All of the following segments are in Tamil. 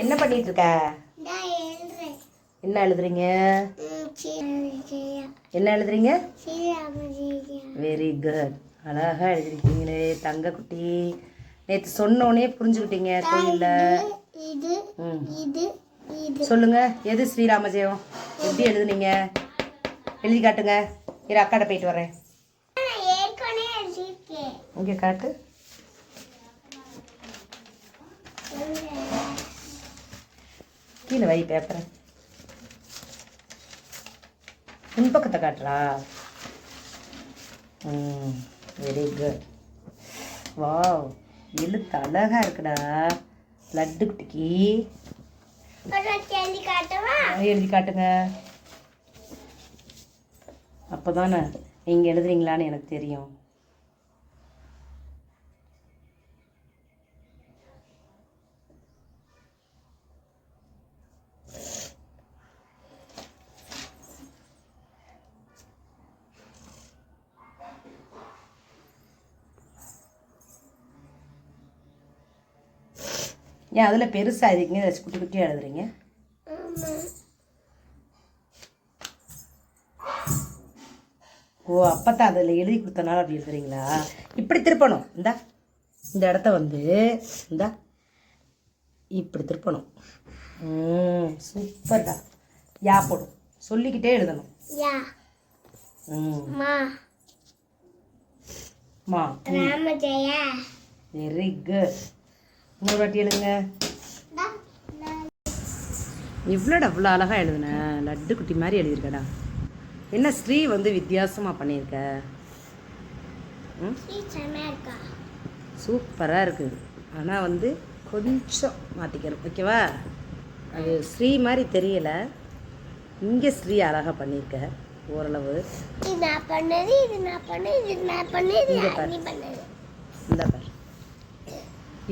என்ன பண்ணிட்டு இருக்க என்ன எழுதுறீங்க? என்ன எழுதுறீங்க? வெரி குட் அழகா எழுதிருக்கீங்களே தங்க குட்டி. நேற்று சொன்னோனே புரிஞ்சுக்கிட்டீங்க கோயில்ல. சொல்லுங்க எது ஸ்ரீராம ஜெயம் எப்படி எழுதுனீங்க? எழுதி காட்டுங்க. இரு அக்காட்ட போயிட்டு வரேன் இங்கே காட்டு. கீழே வை பேப்பரை முன்பக்கத்தை காட்டுறா. ம் வெரி குட் வாவ் எழுத்து அழகா இருக்குடா. லட்டு குட்டிக்கு. எழுதி எழுதி காட்டுங்க. அப்போ தானே நீங்கள் எழுதுறீங்களான்னு எனக்கு தெரியும். ஏன் அதில் பெருசாக இருக்கீங்க இதை குட்டி குட்டியாக எழுதுறீங்க? ஓ அப்பத்தான் அதில் எழுதி கொடுத்தனால அப்படி எழுதுறீங்களா? இப்படி திருப்பணும். இந்தா இந்த இடத்த வந்து இந்தா இப்படி திருப்பணும். ம் சூப்பர்டா யா போடும். சொல்லிக்கிட்டே எழுதணும். யா. ம். வெரி குட் இன்னொரு வாட்டி எழுதுங்க. இவ்வளோட அவ்வளோ அழகாக எழுதுனேன் லட்டு குட்டி மாதிரி எழுதியிருக்கடா. என்ன ஸ்ரீ வந்து வித்தியாசமாக பண்ணியிருக்க? சூப்பராக இருக்குது ஆனால் வந்து கொஞ்சம் மாற்றிக்கணும் ஓகேவா? அது ஸ்ரீ மாதிரி தெரியல. இங்கே ஸ்ரீ அழகாக பண்ணியிருக்க. ஓரளவு. இது நான் பண்ணது இது நான் பண்ணது இது நான் பண்ணது இது இங்க பாரு. நீ பண்ணது. இந்த பார்.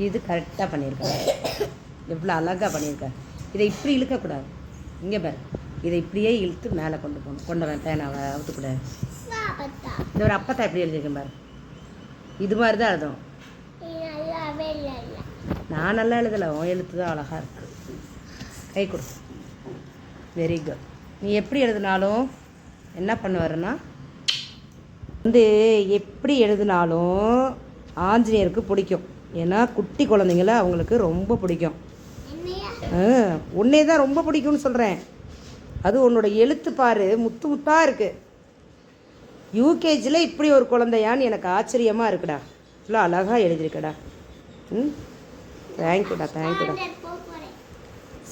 இது கரெக்டாக பண்ணியிருக்க. எவ்வளோ அழகாக பண்ணியிருக்காரு இதை இப்படி இழுக்கக்கூடாது. இங்கே பாரு. இதை இப்படியே இழுத்து மேலே கொண்டு போகணும். கொண்டு வரேன். பேனாவை அவுத்துக்கூடாது இந்த ஒரு அப்பத்தா எப்படி எழுதியிருக்கேன் பாரு. இது மாதிரி தான் எழுதும். நான் நல்லா எழுதலை. உன் எழுத்து தான் அழகாக இருக்குது கை கொடு. வெரி குட் நீ எப்படி எழுதினாலும் என்ன பண்ணுவாருன்னா வந்து எப்படி எழுதினாலும் ஆஞ்சநேயருக்கு பிடிக்கும். ஏன்னா குட்டி குழந்தைங்கள அவங்களுக்கு ரொம்ப பிடிக்கும். உன்னே தான் ரொம்ப பிடிக்கும்னு சொல்கிறேன் அது உன்னோட எழுத்து பாரு முத்து முத்தாக இருக்குது யூகேஜியில் இப்படி ஒரு குழந்தையான்னு எனக்கு ஆச்சரியமாக இருக்குடா. இவ்வளோ அழகாக எழுதியிருக்கடா. ம்? தேங்க்யூடா தேங்க்யூடா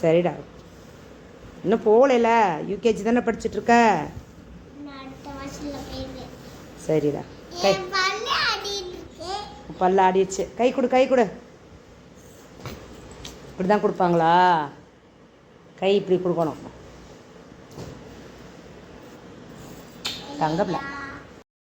சரிடா. இன்னும் போகலைல? யூகேஜி தானே போயிருவேன் சரிடா. கை. பல்லாடிச்சு கை கொடு கை கொடு. இப்படி தான் கொடுப்பாங்களா? கை இப்படி கொடுக்கணும். தங்கப்பில்ல